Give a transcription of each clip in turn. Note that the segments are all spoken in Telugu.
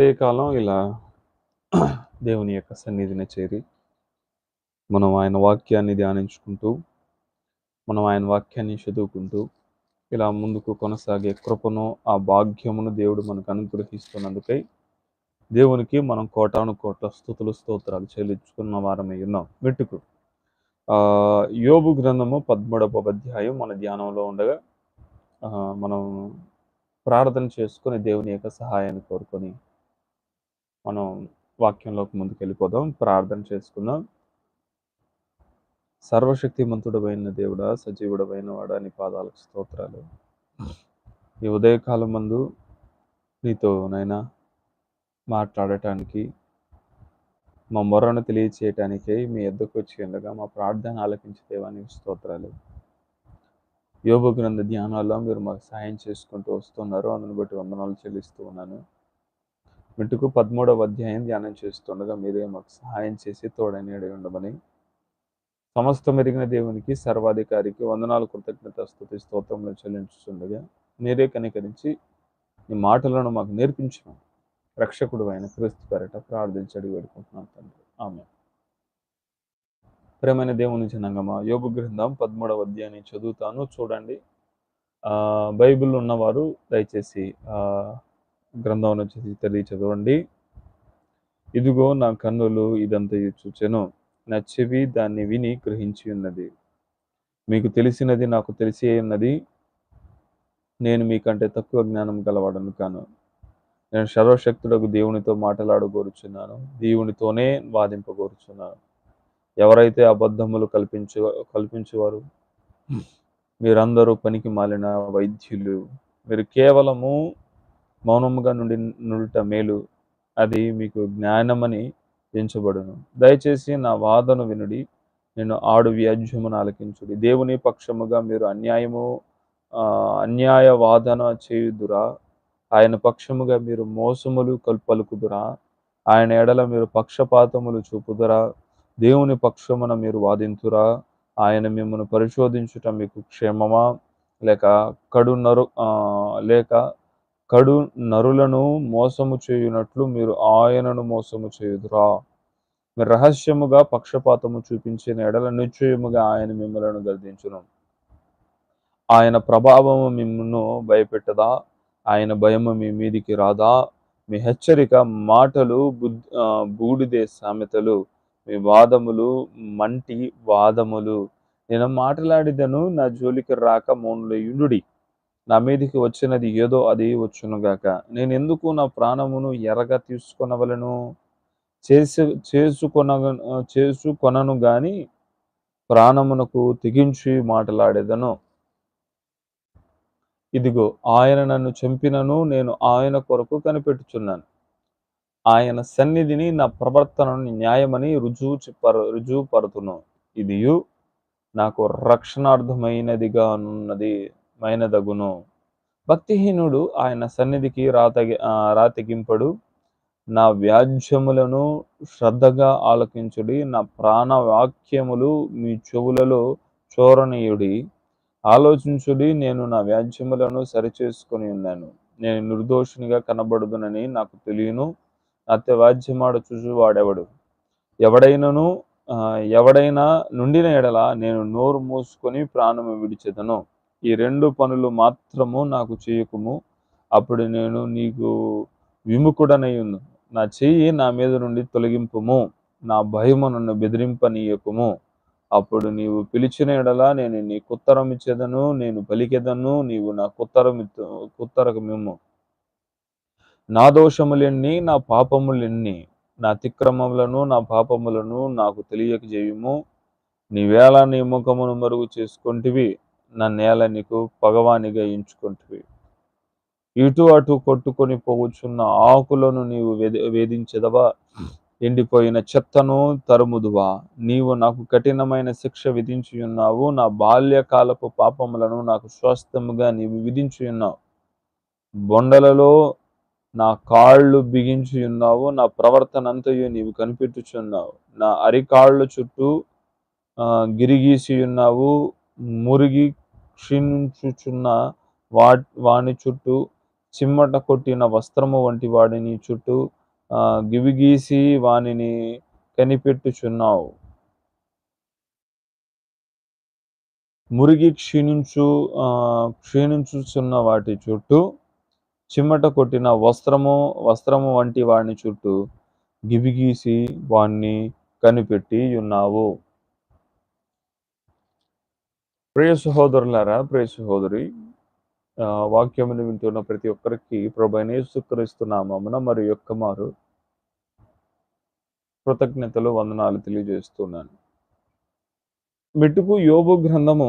కాలం ఇలా దేవుని యొక్క సన్నిధిని చేరి మనం ఆయన వాక్యాన్ని ధ్యానించుకుంటూ మనం ఆయన వాక్యాన్ని చదువుకుంటూ ఇలా ముందుకు కొనసాగే కృపను ఆ భాగ్యమును దేవుడు మనకు అనుగ్రహిస్తున్నందుకై దేవునికి మనం కోటాను కోట్ల స్థుతులు స్తోత్రాలు చెల్లించుకున్న వారమై ఉన్నాం. మెట్టుకు ఆ యోబు గ్రంథము పద్మూడవ అధ్యాయం మన ధ్యానంలో ఉండగా మనం ప్రార్థన చేసుకొని దేవుని యొక్క సహాయాన్ని కోరుకొని మనం వాక్యంలోకి ముందుకు వెళ్ళిపోదాం ప్రార్థన చేసుకుందాం. సర్వశక్తిమంతుడమైన దేవుడా సజీవుడమైన వాడా నీ పాదాలకు స్తోత్రాలు. ఈ ఉదయకాలం మందు నీతో నైనా మాట్లాడటానికి మా మొర్రను తెలియచేయటానికై మీ ఎద్దకు వచ్చి ఉండగా మా ప్రార్థన ఆలకించే దేవానికి స్తోత్రాలు. యోగ గ్రంథ ధ్యానాల్లో మీరు మాకు సహాయం చేసుకుంటూ వస్తున్నారు. అందుని బట్టి వందనాలు చెల్లిస్తూ ఉన్నాను. మిట్టుకు పదమూడవ అధ్యాయం ధ్యానం చేస్తుండగా మీరే మాకు సహాయం చేసి తోడనేడి ఉండమని. సమస్త మెరిగిన దేవునికి సర్వాధికారికి వందనాలు కృతజ్ఞత స్థుతి స్తోత్రంలో చెల్లించుతుండగా మీరే కనికరించి ఈ మాటలను మాకు నేర్పించిన రక్షకుడు అయిన క్రీస్తు పేరట ప్రార్థించడి వేడుకుంటున్నాను తండ్రి. ఆమె ప్రేమైన దేవుని జనంగమా యోగ గ్రంథం పదమూడవ అధ్యాయాన్ని చదువుతాను. చూడండి. బైబిల్ ఉన్నవారు దయచేసి గ్రంథం వచ్చేసి తెలియ చదవండి ఇదిగో నా కన్నులు ఇదంతా చూచెను. నా చెవి దాన్ని విని గ్రహించి ఉన్నది. మీకు తెలిసినది నాకు తెలిసి ఉన్నది. నేను మీకంటే తక్కువ జ్ఞానం గలవాడను కాను. నేను సర్వశక్తుడకు దేవునితో మాట్లాడగోరుచున్నాను. దేవునితోనే వాదింపగోరుచున్నాను. ఎవరైతే అబద్ధములు కల్పించు కల్పించేవారు మీరందరూ పనికి మాలిన వైద్యులు. మీరు కేవలము మౌనముగా నుండి నుండుట మేలు. అది మీకు జ్ఞానమని ఎంచబడును. దయచేసి నా వాదన వినుడి. నేను ఆడు వ్యాజ్యమును ఆలకించుడి. దేవుని పక్షముగా మీరు అన్యాయము ఆ, అన్యాయ వాదన చేయుదురా. ఆయన పక్షముగా మీరు మోసములు కల్పలుకుదురా ఆయన ఎడల మీరు పక్షపాతములు చూపుదురా. దేవుని పక్షమున మీరు వాదింతురా. ఆయన మిమ్మల్ని పరిశోధించుట మీకు క్షేమమా? లేక కడు నరు ఆ, లేక కడు నరులను మోసము చేయునట్లు మీరు ఆయనను మోసము చేయుదురా. మీరు రహస్యముగా పక్షపాతము చూపించిన ఎడల నిశ్చయముగా ఆయన మిమ్మలను గర్దించును ఆయన ప్రభావము మిమ్మను భయపెట్టదా? ఆయన భయము మీ మీదికి రాదా? మీ హెచ్చరిక మాటలు బుద్ బూడిదే సామెతలు. మీ వాదములు మంటి వాదములు. నేను మాట్లాడిదను నా జోలికి రాక మౌనులయుడి నా మీదికి వచ్చినది ఏదో అది వచ్చునుగాక నేను ఎందుకు నా ప్రాణమును ఎర్రగా తీసుకొనవలను? చేసి చేసుకొన చేసుకొనను గాని ప్రాణమునకు తెగించి మాట్లాడేదను. ఇదిగో ఆయన నన్ను చంపినను నేను ఆయన కొరకు కనిపెట్టుచున్నాను. ఆయన సన్నిధిని నా ప్రవర్తనను న్యాయమని రుజువు చెప్పర రుజువు ఇదియు నాకు రక్షణార్థమైనదిగా ఉన్నది మైనదగును. భక్తిహీనుడు ఆయన సన్నిధికి రాతగి రాతగింపడు నా వ్యాజ్యములను శ్రద్ధగా ఆలకించుడి. నా ప్రాణ వాక్యములు మీ చెవులలో చోరనీయుడి. ఆలోచించుడి నేను నా వ్యాజ్యములను సరిచేసుకొని ఉన్నాను. నేను నిర్దోషినిగా కనబడుదునని నాకు తెలియను. అత్య వ్యాజ్యమాడ వాడెవడు? ఎవడైనను ఎవడైనా నుండిన ఎడల నేను నోరు మూసుకొని ప్రాణము విడిచెదను. ఈ రెండు పనులు మాత్రము నాకు చేయకుము. అప్పుడు నేను నీకు విముఖుడనయ్యును నా చెయ్యి నా మీద నుండి తొలగింపుము. నా భయము నన్ను బెదిరింపనీయకుము. అప్పుడు నీవు పిలిచిన ఎడలా నేను నీ కుత్తరం ఇచ్చేదను నేను పలికెదను నీవు నా కుత్తరం కుత్తరకు మిమ్ము. నా దోషములెన్ని నా పాపములెన్ని నా అతిక్రమములను నా పాపములను నాకు తెలియక చేయము. నీవేళ నీ ముఖమును మరుగు చేసుకొంటివి. నా నేల నీకు పగవానిగా ఎంచుకుంటువి. ఇటు అటు కొట్టుకొని పోగుచున్న ఆకులను నీవు వేది వేధించదవా? ఎండిపోయిన చెత్తను తరుముదువా? నీవు నాకు కఠినమైన శిక్ష విధించి ఉన్నావు నా బాల్యకాలపు పాపములను నాకు స్వస్థముగా నీవు విధించి ఉన్నావు బొండలలో నా కాళ్ళు బిగించి ఉన్నావు నా ప్రవర్తన అంతయు నీవు కనిపెట్టుచున్నావు. నా అరికాళ్ళు చుట్టూ ఆ, గిరిగీసి ఉన్నావు మురిగి క్షీణించుచున్న వా వాని చుట్టూ చిమ్మట కొట్టిన వస్త్రము వంటి వాడిని చుట్టూ ఆ, గివిగీసి వానిని కనిపెట్టుచున్నావు. మురిగి క్షీణించు ఆ, క్షీణించుచున్న వాటి చుట్టూ చిమ్మట కొట్టిన వస్త్రము వస్త్రము వంటి వాడిని చుట్టూ గివిగీసి వాణ్ణి కనిపెట్టి ఉన్నావు ప్రియ సహోదరులారా ప్రియ సహోదరి ఆ, వాక్యమును వింటున్న ప్రతి ఒక్కరికి ప్రభనేసుక్రీస్తున్నామన మరి యొక్క మారు కృతజ్ఞతలు వందనాలు తెలియజేస్తున్నాను. మెట్టుకు యోబు గ్రంథము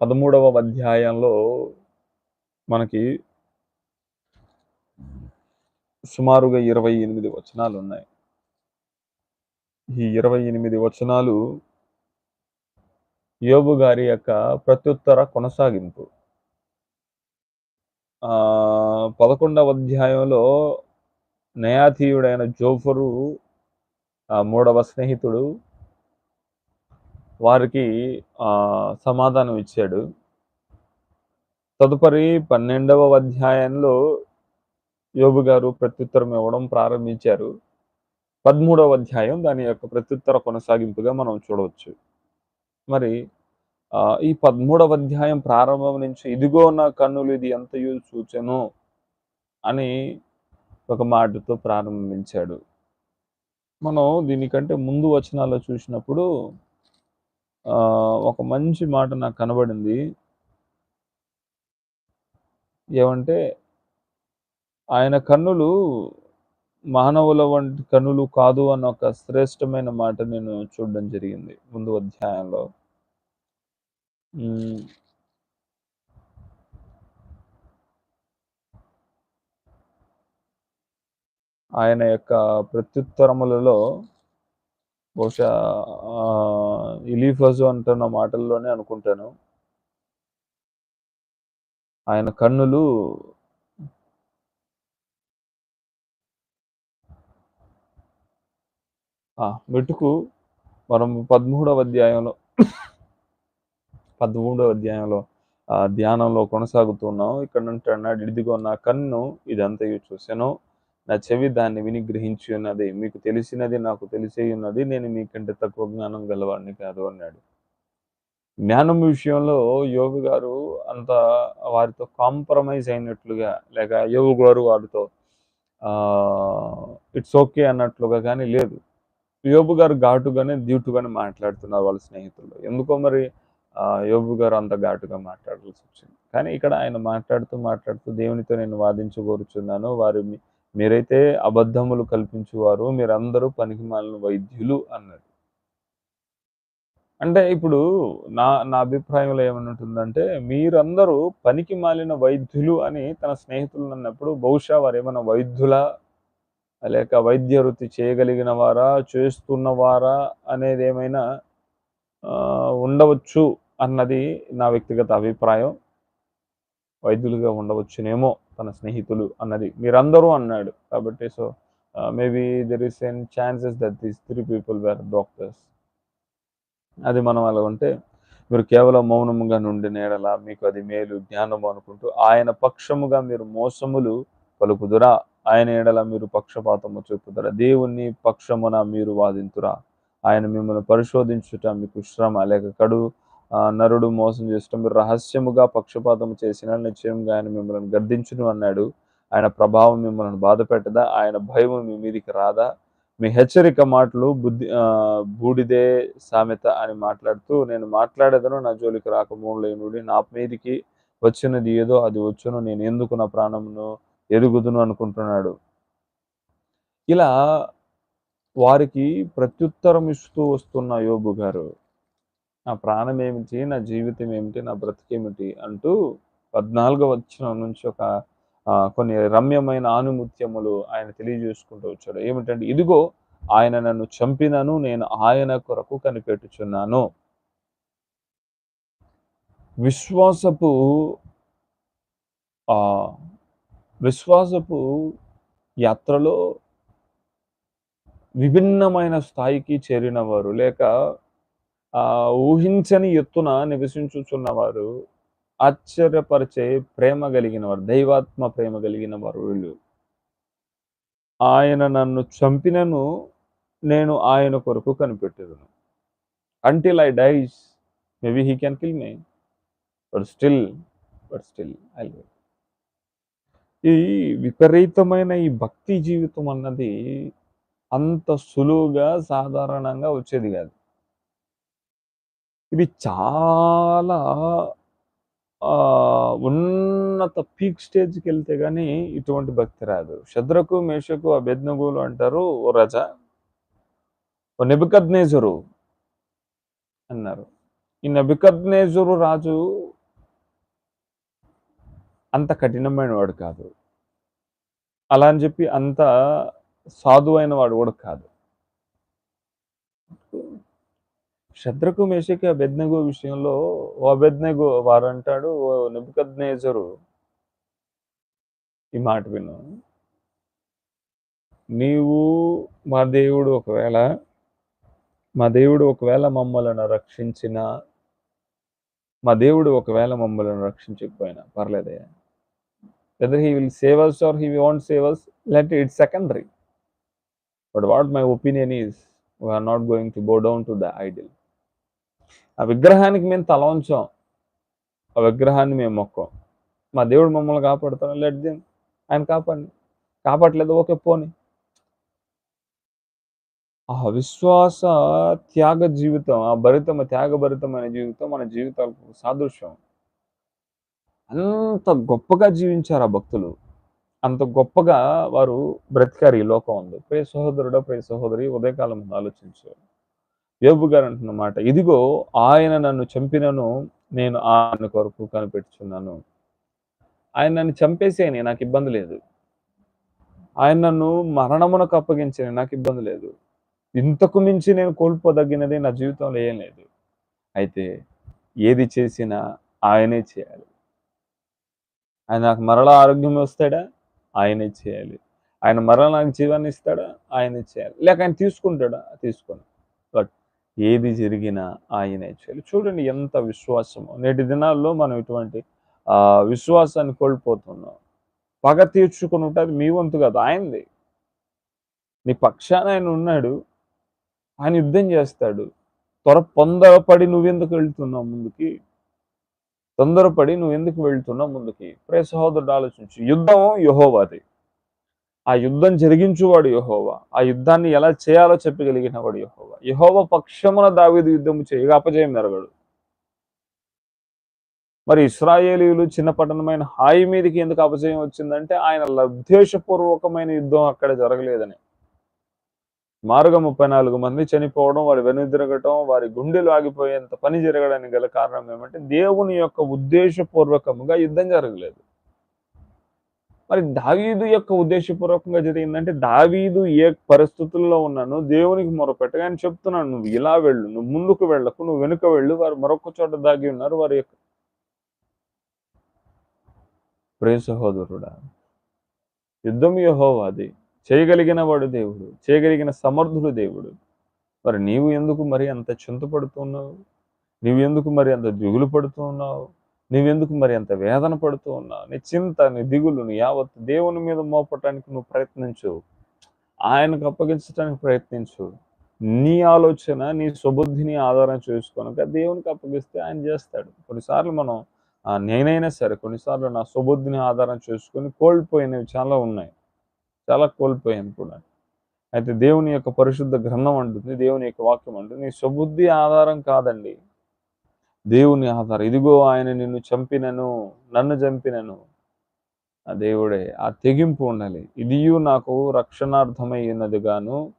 పదమూడవ అధ్యాయంలో మనకి సుమారుగా ఇరవై ఎనిమిది వచనాలు ఉన్నాయి ఈ ఇరవై ఎనిమిది వచనాలు యోబు గారి యొక్క ప్రత్యుత్తర కొనసాగింపు. ఆ పదకొండవ అధ్యాయంలో నయాతీయుడైన జోఫరు మూడవ స్నేహితుడు వారికి ఆ సమాధానం ఇచ్చాడు. తదుపరి పన్నెండవ అధ్యాయంలో యోబు గారు ప్రత్యుత్తరం ఇవ్వడం ప్రారంభించారు. పదమూడవ అధ్యాయం దాని యొక్క ప్రత్యుత్తర కొనసాగింపుగా మనం చూడవచ్చు. మరి ఆ, ఈ పదమూడవ అధ్యాయం ప్రారంభం నుంచి ఇదిగో నా కన్నులు ఇది ఎంతయు సూచను అని ఒక మాటతో ప్రారంభించాడు. మనం దీనికంటే ముందు వచనాల్లో చూసినప్పుడు ఆ, ఒక మంచి మాట నాకు కనబడింది. ఏమంటే ఆయన కన్నులు మానవుల వంటి కనులు కాదు అన్న ఒక శ్రేష్టమైన మాట నేను చూడడం జరిగింది ముందు అధ్యాయంలో. ఆయన యొక్క ప్రత్యుత్తరములలో బహుశా ఇలీఫజు అంటున్న మాటల్లోనే అనుకుంటాను. ఆయన కన్నులు ఆ, మనం పదమూడవ అధ్యాయంలో పదమూడవ అధ్యాయంలో ఆ ధ్యానంలో కొనసాగుతున్నాం ఇక్కడ నుండి అన్నాడు ఇదిగో నా కన్ను ఇదంతయు చూశాను నా చెవి దాన్ని విని గ్రహించి ఉన్నది మీకు తెలిసినది నాకు తెలిసే ఉన్నది నేను మీకంటే తక్కువ జ్ఞానం గలవాడిని కాదు అన్నాడు. జ్ఞానం విషయంలో యోగు గారు అంత వారితో కాంప్రమైజ్ అయినట్లుగా లేక యోగు గారు వారితో ఇట్స్ ఓకే అన్నట్లుగా కానీ లేదు. యోబు గారు ఘాటుగానే డ్యూటుగానే మాట్లాడుతున్నారు వాళ్ళ స్నేహితులు. ఎందుకో మరి యోబు గారు అంత ఘాటుగా మాట్లాడాల్సి వచ్చింది. కానీ ఇక్కడ ఆయన మాట్లాడుతూ మాట్లాడుతూ దేవునితో నేను వాదించగోరుచున్నాను వారు మీరైతే అబద్ధములు కల్పించేవారు. మీరందరూ పనికిమాలిన వైద్యులు అన్నారు. అంటే ఇప్పుడు నా నా అభిప్రాయంలో ఏమనుంటుందంటే మీరందరూ పనికి మాలిన వైద్యులు అని తన స్నేహితులు అన్నప్పుడు బహుశా వారు ఏమైనా వైద్యులా లేక వైద్య వృత్తి చేయగలిగిన వారా చేస్తున్నవారా అనేది ఏమైనా ఉండవచ్చు అన్నది నా వ్యక్తిగత అభిప్రాయం. వైద్యులుగా ఉండవచ్చునేమో తన స్నేహితులు అన్నది మీరందరూ అన్నాడు. కాబట్టి so maybe there is an chances that these three people were doctors. అది మనం అలా ఉంటే మీరు కేవలం మౌనముగా నుండి నేడలా మీకు అది మేలు జ్ఞానము అనుకుంటూ ఆయన పక్షముగా మీరు మోసములు పలుకుదురా. ఆయన ఎడల మీరు పక్షపాతము చూపుదరా. దేవుణ్ణి పక్షమున మీరు వాదింతురా. ఆయన మిమ్మల్ని పరిశోధించుట మీకు శ్రమ. లేక కడు ఆ, నరుడు మోసం చేసటం మీరు రహస్యముగా పక్షపాతం చేసిన నిశ్చయంగా ఆయన మిమ్మల్ని గద్దించును అన్నాడు. ఆయన ప్రభావం మిమ్మల్ని బాధ పెట్టదా? ఆయన భయం మీ మీదికి రాదా? మీ హెచ్చరిక మాటలు బుద్ధి ఆ, బూడిదే సామెత అని మాట్లాడుతూ నేను మాట్లాడేదను నా జోలికి రాక మూలైనడి. నా మీదికి వచ్చినది ఏదో అది వచ్చును. నేను ఎందుకు నా ప్రాణమును ఎరుగుదును అనుకుంటున్నాడు. ఇలా వారికి ప్రత్యుత్తరం ఇస్తూ వస్తున్న యోబు గారు నా ప్రాణం ఏమిటి నా జీవితం ఏమిటి నా బ్రతికేమిటి అంటూ పద్నాలుగో వచ్చిన నుంచి ఒక కొన్ని రమ్యమైన ఆనుముత్యములు ఆయన తెలియజేసుకుంటూ వచ్చాడు. ఏమిటంటే ఇదిగో ఆయన నన్ను చంపినను నేను ఆయన కొరకు కనిపెట్టుచున్నాను. విశ్వాసపు ఆ విశ్వాసపు యాత్రలో విభిన్నమైన స్థాయికి చేరినవారు లేక ఊహించని ఎత్తున నివసించుచున్నవారు ఆశ్చర్యపరిచే ప్రేమ కలిగిన వారు దైవాత్మ ప్రేమ కలిగిన వారు వీళ్ళు. ఆయన నన్ను చంపినను నేను ఆయన కొరకు కనిపెట్టేదను. Until I dies maybe he can kill me but still but still I ఈ విపరీతమైన ఈ భక్తి జీవితం అన్నది అంత సులువుగా సాధారణంగా వచ్చేది కాదు. ఇది చాలా ఆ, ఉన్నత పీక్ స్టేజ్కి వెళ్తే కానీ ఇటువంటి భక్తి రాదు. శద్రకు మేషకు అభ్యజ్ఞగులు అంటారు ఓ రజ ఓ నెబికద్నేజరు అన్నారు. ఈ నెబికద్నేజరు రాజు అంత కఠినమైన వాడు కాదు. అలా అని చెప్పి అంత సాధువైన వాడు కూడా కాదు. శత్రుకు మేషకి అభెజ్ఞగో విషయంలో ఓ అభెజ్ఞగో వారు అంటాడు ఓ నెబుకద్నేజరు ఈ మాట విను. నీవు మా దేవుడు ఒకవేళ మా దేవుడు ఒకవేళ మమ్మలను రక్షించిన మా దేవుడు ఒకవేళ మమ్మలను రక్షించకపోయినా whether he will save us or he won't save us let it secondary. But what my opinion is we are not going to go down to the idol. ఆ విగ్రహానికి మేము తల ఉంచాం. ఆ విగ్రహాన్ని మేము మొక్కాం. మా దేవుడు మమ్మల్ని కాపాడుతాడు. లెట్ దిమ్ ఆయన కాపాడి కాపాడలేదు ఓకే పోని. ఆ విశ్వాస త్యాగ జీవితం ఆ భరితమ త్యాగభరితమైన జీవితం మన జీవితాలకు సాదృశ్యం. అంత గొప్పగా జీవించారు ఆ భక్తులు. అంత గొప్పగా వారు బ్రతికారు ఈ లోకం ఉంది ప్రియ సహోదరుడో ప్రియ సహోదరి ఉదయకాలం ముందు ఆలోచించు. యోబు గారు అంటున్నమాట ఇదిగో ఆయన నన్ను చంపినను నేను ఆయన కొరకు కనిపెట్టుచున్నాను. ఆయన నన్ను చంపేసేయని నాకు ఇబ్బంది లేదు. ఆయన నన్ను మరణమునకు అప్పగించని నాకు ఇబ్బంది లేదు. ఇంతకు మించి నేను కోల్పోదగినది నా జీవితంలో ఏం లేదు. అయితే ఏది చేసినా ఆయనే చేయాలి. ఆయన నాకు మరలా ఆరోగ్యం వస్తాడా? ఆయనే చేయాలి ఆయన మరలా నాకు జీవాన్ని ఇస్తాడా? ఆయనే చేయాలి లేక ఆయన తీసుకుంటాడా? తీసుకోను. బట్ ఏది జరిగినా ఆయనే చేయాలి. చూడండి ఎంత విశ్వాసము. నేటి దినాల్లో మనం ఇటువంటి ఆ విశ్వాసాన్ని కోల్పోతున్నాం. పగ తీర్చుకుని ఉంటుంది మీ వంతు కాదు ఆయనది. నీ పక్షాన ఆయన ఉన్నాడు. ఆయన యుద్ధం చేస్తాడు. త్వర పొందపడి నువ్వెందుకు వెళ్తున్నావు ముందుకి? తొందరపడి నువ్వు ఎందుకు వెళ్తున్నావు ముందుకి? ప్రే సహోదరుడు ఆలోచించు. యుద్ధం యహోవాది. ఆ యుద్ధం జరిగించువాడు యహోవా. ఆ యుద్ధాన్ని ఎలా చేయాలో చెప్పగలిగిన వాడు యహోవా. యహోవ పక్షమున దావీదు యుద్ధము చేయగా అపజయం జరగడు. మరి ఇస్రాయేలీలు చిన్న పట్టణమైన హాయి మీదకి ఎందుకు అపజయం వచ్చిందంటే ఆయన ఉద్దేశపూర్వకమైన యుద్ధం అక్కడ జరగలేదని. మారుగా ముప్పై నాలుగు మంది చనిపోవడం వారి వెనుదిరగటం వారి గుండెలు ఆగిపోయేంత పని జరగడానికి గల కారణం ఏమంటే దేవుని యొక్క ఉద్దేశపూర్వకముగా యుద్ధం జరగలేదు. మరి దావీదు యొక్క ఉద్దేశపూర్వకంగా జరిగిందంటే దావీదు ఏ పరిస్థితుల్లో ఉన్నానో దేవునికి మొరపెట్టగా ఆయన చెప్తున్నాను నువ్వు ఇలా వెళ్ళు నువ్వు ముందుకు వెళ్ళకు నువ్వు వెనుక వెళ్ళు వారు మరొక చోట దాగి ఉన్నారు వారి యొక్క ప్రే సహోదరుడా యుద్ధం యహోవాది చేయగలిగిన వాడు దేవుడు చేయగలిగిన సమర్థుడు దేవుడు. మరి నీవు ఎందుకు మరి అంత చింతపడుతున్నావు నీవు ఎందుకు మరి అంత దిగులు పడుతూ ఉన్నావు? నీవెందుకు మరి అంత వేదన పడుతూ ఉన్నావు? నీ చింత నీ దిగులు నీ యావత్ దేవుని మీద మోపటానికి నువ్వు ప్రయత్నించు. ఆయనకు అప్పగించడానికి ప్రయత్నించు. నీ ఆలోచన నీ సుబుద్ధిని ఆధారం చేసుకొనక దేవునికి అప్పగిస్తే ఆయన చేస్తాడు. కొన్నిసార్లు మనం నేనైనా సరే కొన్నిసార్లు నా సుబుద్ధిని ఆధారం చేసుకొని కోల్పోయినవి చాలా ఉన్నాయి. చాలా కోల్పోయాను కూడా. అయితే దేవుని యొక్క పరిశుద్ధ గ్రంథం అంటుంది దేవుని యొక్క వాక్యం అంటుంది నీ సుబుద్ధి ఆధారం కాదండి. దేవుని ఆధారం. ఇదిగో ఆయన నిన్ను చంపినను నన్ను చంపినను. ఆ దేవుడే ఆ తెగింపు ఉండాలి. ఇదియు నాకు రక్షణార్థమై ఉన్నది గాను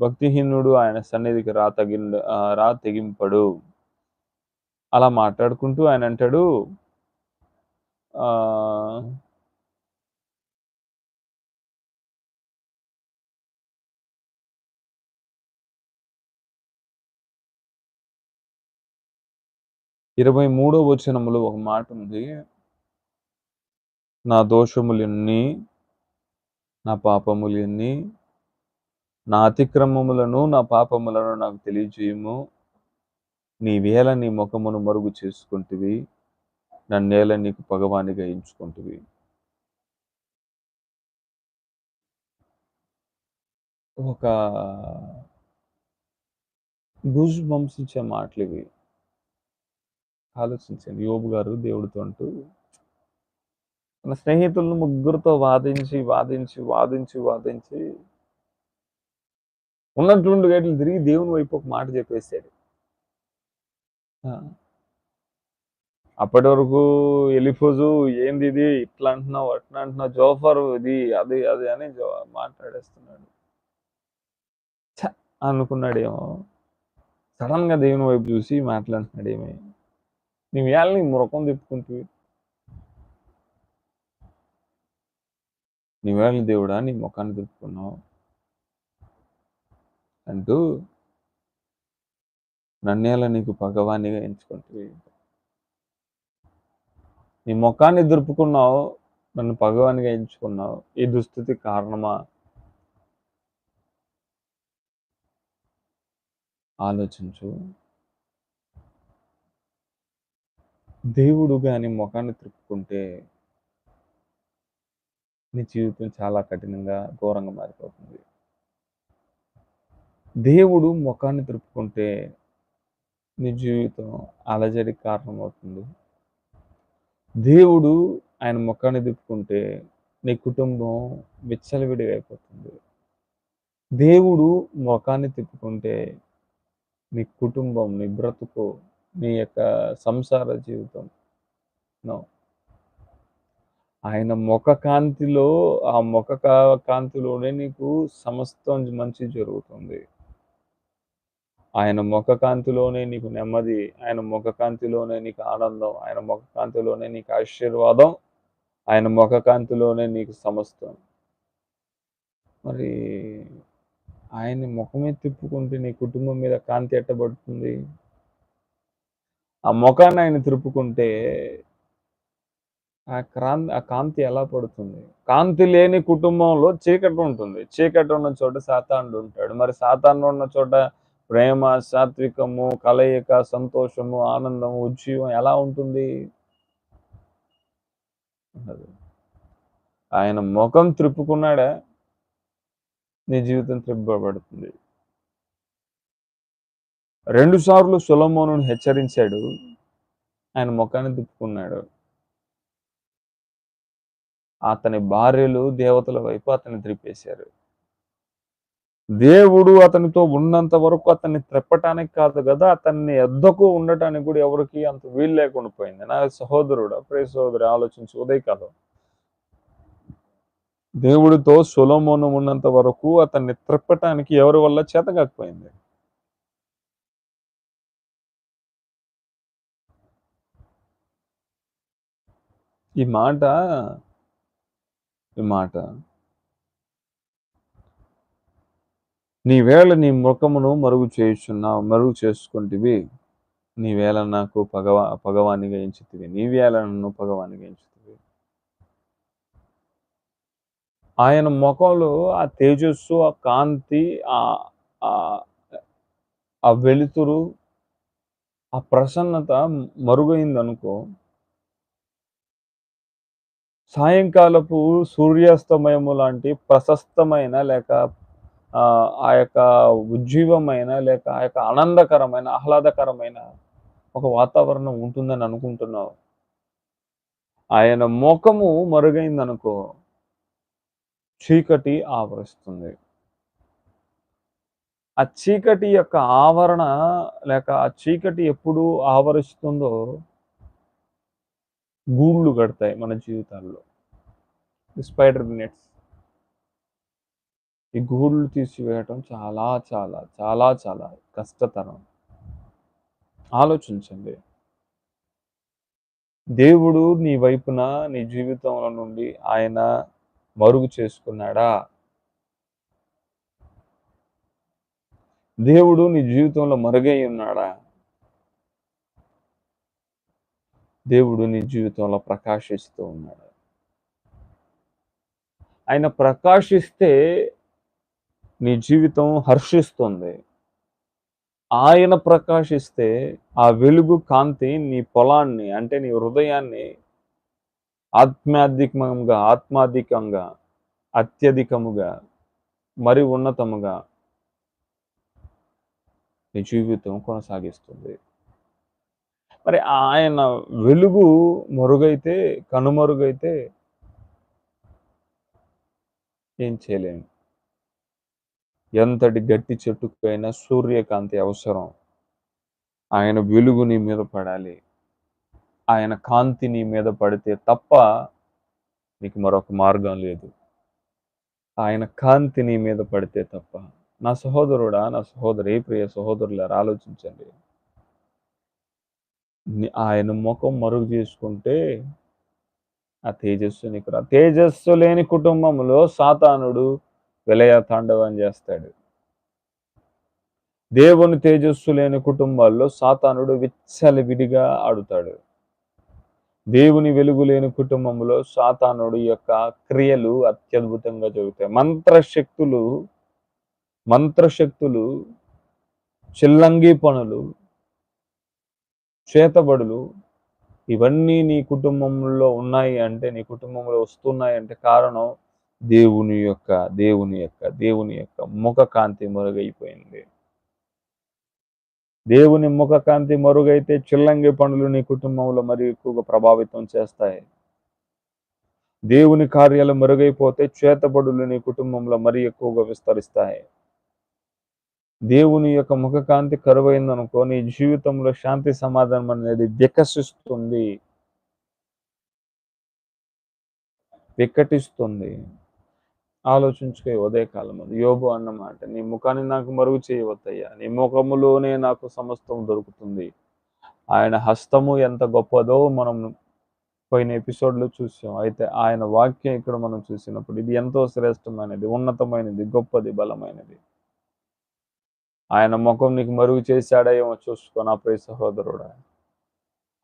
భక్తిహీనుడు ఆయన సన్నిధికి రా తగి రా తెగింపడు. అలా మాట్లాడుకుంటూ ఆయన అంటాడు ఇరవై మూడో వచనంలో ఒక మాట ఉంది. నా దోషములన్నీ నా పాపములన్నీ నా అతిక్రమములను నా పాపములను నాకు తెలియజేయము. నీ వేళ నీ ముఖమును మరుగు చేసుకుంటువి. నన్నేల నీకు పగవానిగా ఎంచుకుంటువి. ఒక గుజ్ వంశించే మాటలు ఇవి ఆలోచించండి యోబు గారు దేవుడితో అంటూ తన స్నేహితులను ముగ్గురితో వాదించి వాదించి వాదించి వాదించి ఉన్నట్లుండి గేట్లు తిరిగి దేవుని వైపు ఒక మాట చెప్పేశాడు. అప్పటి వరకు ఎలిఫోజు ఏంది ఇది? ఇట్లా అంటున్నావు అట్లా అంటున్నావు జోఫర్ ఇది అది అది అని మాట్లాడేస్తున్నాడు. అనుకున్నాడేమో. సడన్గా దేవుని వైపు చూసి మాట్లాడుతున్నాడు ఏమి నువ్వు వేళ నీ ముఖం నీ వేళ దేవుడా నీ ముఖాన్ని తిప్పుకున్నావు అంటూ నన్నేలా నీకు పగవానిగా ఎంచుకుంటుంది నీ ముఖాన్ని దుర్పుకున్నావు నన్ను పగవానిగా ఎంచుకున్నావు. ఈ దుస్థితి కారణమా? ఆలోచించు. దేవుడు కానీ ముఖాన్ని తిప్పుకుంటే నీ జీవితం చాలా కఠినంగా ఘోరంగా మారిపోతుంది. దేవుడు ముఖాన్ని తిప్పుకుంటే నీ జీవితం అలజడికి కారణమవుతుంది. దేవుడు ఆయన ముఖాన్ని తిప్పుకుంటే నీ కుటుంబం విచ్చలవిడిగా అయిపోతుంది. దేవుడు ముఖాన్ని తిప్పుకుంటే నీ కుటుంబం నీ బ్రతుకు నీ యొక్క సంసార జీవితం. నో. ఆయన ముఖ కాంతిలో ఆ ముఖ కాంతిలోనే నీకు సమస్తం మంచి జరుగుతుంది. ఆయన ముఖ కాంతిలోనే నీకు నెమ్మది ఆయన ముఖ కాంతిలోనే నీకు ఆనందం ఆయన ముఖ కాంతిలోనే నీకు ఆశీర్వాదం ఆయన ముఖ కాంతిలోనే నీకు సమస్తం. మరి ఆయన్ని ముఖమే తిప్పుకుంటే నీ కుటుంబం మీద కాంతి ఎట్టబడుతుంది? ఆ ముఖాన్ని ఆయన తిరుపుకుంటే ఆ క్రాంతి ఆ కాంతి ఎలా పడుతుంది? కాంతి లేని కుటుంబంలో చీకటి ఉంటుంది. చీకటి ఉన్న చోట సాతానుడు ఉంటాడు. మరి సాతాను ఉన్న చోట ప్రేమ సాత్వికము కలయిక సంతోషము ఆనందము ఉజ్జీవం ఎలా ఉంటుంది? ఆయన ముఖం త్రిప్పుకున్నాడా నీ జీవితం త్రిప్పబడుతుంది రెండు సార్లు సులమోను హెచ్చరించాడు. ఆయన ముఖాన్ని తిప్పుకున్నాడు. అతని భార్యలు దేవతల వైపు అతన్ని త్రిప్పేశారు. దేవుడు అతనితో ఉన్నంత వరకు అతన్ని త్రిప్పటానికి కాదు కదా అతన్ని ఎద్దకు ఉండటానికి కూడా ఎవరికి అంత వీలు లేకుండా పోయింది. నా సహోదరుడు ప్రే సహోదరు ఆలోచించి ఉదయకాలం. దేవుడితో సులమోనం ఉన్నంత వరకు అతన్ని త్రిప్పటానికి ఎవరి వల్ల చేతకాకపోయింది ఈ మాట ఈ మాట. నీ వేళ నీ ముఖమును మరుగు చేయుచున్నావు మరుగు చేసుకుంటివి. నీవేళ నాకు పగవా పగవానిగా ఎంచుతివి నీవేళ నన్ను పగవానిగా ఎంచుతివి ఆయన ముఖంలో ఆ తేజస్సు ఆ కాంతి ఆ వెలుతురు ఆ ప్రసన్నత మరుగైందనుకో సాయంకాలపు సూర్యాస్తమయము లాంటి ప్రశస్తమైన లేక ఆ యొక్క ఉజ్జీవమైన లేక ఆ యొక్క ఆనందకరమైన ఆహ్లాదకరమైన ఒక వాతావరణం ఉంటుందని అనుకుంటున్నావు. ఆయన ముఖము మరుగైందనుకో చీకటి ఆవరిస్తుంది. ఆ చీకటి యొక్క ఆవరణ లేక ఆ చీకటి ఎప్పుడు ఆవరిస్తుందో గూళ్ళు కడతాయి మన జీవితాల్లో. స్పైడర్ నెట్స్ ఈ గూళ్ళు తీసివేయటం చాలా చాలా చాలా చాలా కష్టతరం. ఆలోచించండి. దేవుడు నీ వైపున నీ జీవితంలో నుండి ఆయన మరుగు చేసుకున్నాడా? దేవుడు నీ జీవితంలో మరుగై ఉన్నాడా? దేవుడు నీ జీవితంలో ప్రకాశిస్తూ ఉన్నాడు. ఆయన ప్రకాశిస్తే నీ జీవితం హర్షిస్తుంది. ఆయన ప్రకాశిస్తే ఆ వెలుగు కాంతి నీ పొలాన్ని అంటే నీ హృదయాన్ని ఆత్మాధికంగా ఆత్మాధికంగా అత్యధికముగా మరి ఉన్నతముగా నీ జీవితం కొనసాగిస్తుంది. మరి ఆయన వెలుగు మరుగైతే కనుమరుగైతే ఏం చేయలేము ఎంతటి గట్టి చెట్టుకైనా సూర్యకాంతి అవసరం. ఆయన వెలుగు నీ మీద పడాలి. ఆయన కాంతి నీ మీద పడితే తప్ప నీకు మరొక మార్గం లేదు. ఆయన కాంతి నీ మీద పడితే తప్ప. నా సహోదరుడా నా సహోదరి ప్రియ సహోదరులారు ఆలోచించండి. ఆయన ముఖం మరుగు చేసుకుంటే ఆ తేజస్సు నీకు రా తేజస్సు లేని కుటుంబంలో సాతానుడు విలయ తాండవం చేస్తాడు. దేవుని తేజస్సు లేని కుటుంబాల్లో సాతానుడు విచ్చలవిడిగా ఆడుతాడు. దేవుని వెలుగు లేని కుటుంబంలో సాతానుడు యొక్క క్రియలు అత్యద్భుతంగా జరుగుతాయి. మంత్రశక్తులు మంత్రశక్తులు చిల్లంగి పనులు చేతబడులు ఇవన్నీ నీ కుటుంబంలో ఉన్నాయి అంటే నీ కుటుంబంలో వస్తున్నాయి అంటే కారణం దేవుని యొక్క దేవుని యొక్క దేవుని యొక్క ముఖ కాంతి మరుగైపోయింది. దేవుని ముఖ కాంతి మరుగైతే చిల్లంగి పనులు నీ కుటుంబంలో మరి ఎక్కువగా ప్రభావితం చేస్తాయి. దేవుని కార్యాలు మరుగైపోతే చేతబడులు నీ కుటుంబంలో మరి ఎక్కువగా విస్తరిస్తాయి. దేవుని యొక్క ముఖకాంతి కరువైందనుకో నీ జీవితంలో శాంతి సమాధానం అనేది వికసిస్తుంది. వికటిస్తుంది. ఆలోచించుకో ఉదయకాలం అది యోబు అన్నమాట నీ ముఖాన్ని నాకు మరుగు చేయవద్దయ్యా. నీ ముఖములోనే నాకు సమస్తం దొరుకుతుంది. ఆయన హస్తము ఎంత గొప్పదో మనం పోయిన ఎపిసోడ్లో చూసాం. అయితే ఆయన వాక్యం ఇక్కడ మనం చూసినప్పుడు ఇది ఎంతో శ్రేష్టమైనది ఉన్నతమైనది గొప్పది బలమైనది. ఆయన ముఖం నీకు మరుగు చేశాడా ఏమో చూసుకో నా ప్రియ సహోదరుడా.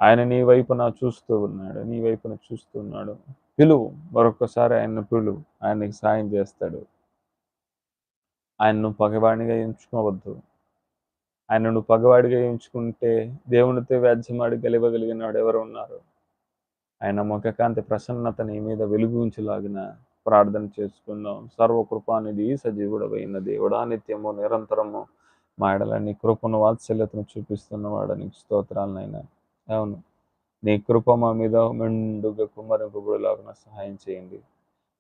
ఆయన నీ వైపున చూస్తూ ఉన్నాడు నీ వైపున చూస్తున్నాడు పిలువు మరొకసారి ఆయన పిలువు ఆయన నీకు సాయం చేస్తాడు. ఆయనను పగవాడిగా ఎంచుకోవద్దు. ఆయన నువ్వు పగవాడిగా ఎంచుకుంటే దేవునితో వ్యాధ్యమాడి గెలవగలిగిన వాడు ఎవరు ఉన్నారు? ఆయన ముఖకాంతి ప్రసన్నత నీ మీద వెలుగుంచలాగిన ప్రార్థన చేసుకుందాం. సర్వకృపానిధి సజీవుడమైన దేవుడా నిత్యము నిరంతరము మా ఎడల నీ కృపను వాత్సల్యతను చూపిస్తున్నవాడు నీకు స్తోత్రాలనైనా అవును. నీ కృప మా మీద మెండుగా కుమ్మరింపబడిలాగా సహాయం చేయండి.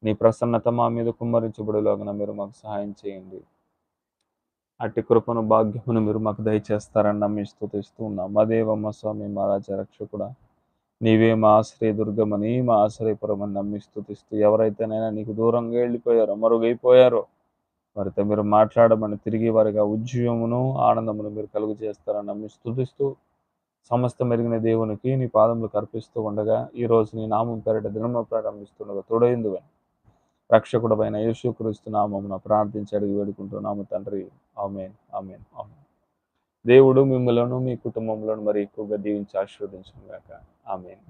నీ ప్రసన్నత మా మీద కుమ్మరించబడిలాగా మీరు మాకు సహాయం చేయండి. అట్టి కృపను భాగ్యమును మీరు మాకు దయచేస్తారని నమ్మి స్థుతిస్తూ ఉన్నాం. మా దేవమ్మ స్వామి మా రాజ రక్షకుడా నీవే మా ఆశ్రయ దుర్గమని మా ఆశ్రయపురమని నమ్మి స్థుతిస్తూ ఎవరైతేనైనా నీకు దూరంగా వెళ్ళిపోయారో మరుగైపోయారో వారితో మీరు మాట్లాడమని తిరిగి వారిగా ఉద్యమమును ఆనందమును మీరు కలుగు చేస్తారని నమ్మి స్థుతిస్తూ సమస్త మెరిగిన దేవునికి నీ పాదములు కర్పిస్తూ ఉండగా ఈ నీ నామం పేరిట దినమ ప్రారంభిస్తుండగా తోడైందు రక్షకుడు పైన యేసుక్రీస్తు నామమున ప్రార్థించి అడిగి వేడుకుంటున్నాము తండ్రి. Amen amen amen. దేవుడు మిమ్మలను మీ కుటుంబంలో మరి ఎక్కువగా దీవించి ఆశీర్వదించుగాక ఆమెన్.